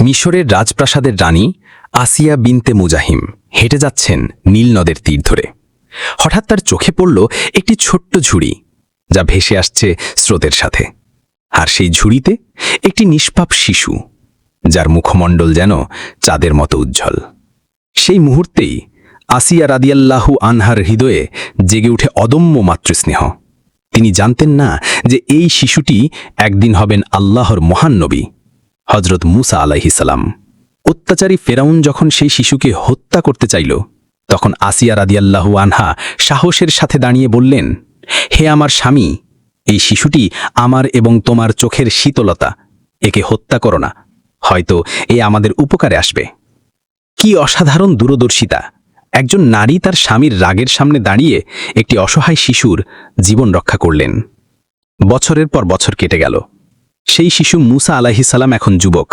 মিশরের রাজপ্রাসাদের রানী আসিয়া বিনতে মুজাহিম হেঁটে যাচ্ছেন নীল নদের তীর ধরে। হঠাৎ তার চোখে পড়ল একটি ছোট্ট ঝুড়ি যা ভেসে আসছে স্রোতের সাথে। আর সেই ঝুড়িতে একটি নিষ্পাপ শিশু, যার মুখমণ্ডল যেন চাঁদের মতো উজ্জ্বল। সেই মুহূর্তেই আসিয়া রাদিয়াল্লাহু আনহার হৃদয়ে জেগে উঠে অদম্য মাতৃস্নেহ। তিনি জানতেন না যে এই শিশুটি একদিন হবেন আল্লাহর মহান নবী। হজরত মুসা আলাইহিসালাম অত্যাচারী ফেরাউন যখন সেই শিশুকে হত্যা করতে চাইল, তখন আসিয়া রাদিয়াল্লাহু আনহা সাহসের সাথে দাঁড়িয়ে বললেন, হে আমার স্বামী, এই শিশুটি আমার এবং তোমার চোখের শীতলতা, একে হত্যা করো না, হয়তো এ আমাদের উপকারে আসবে। কি অসাধারণ দূরদর্শিতা! একজন নারী তার স্বামীর রাগের সামনে দাঁড়িয়ে একটি অসহায় শিশুর জীবন রক্ষা করলেন। বছরের পর বছর কেটে গেল। সেই শিশু মুসা আলাহিসাল্লাম এখন যুবক।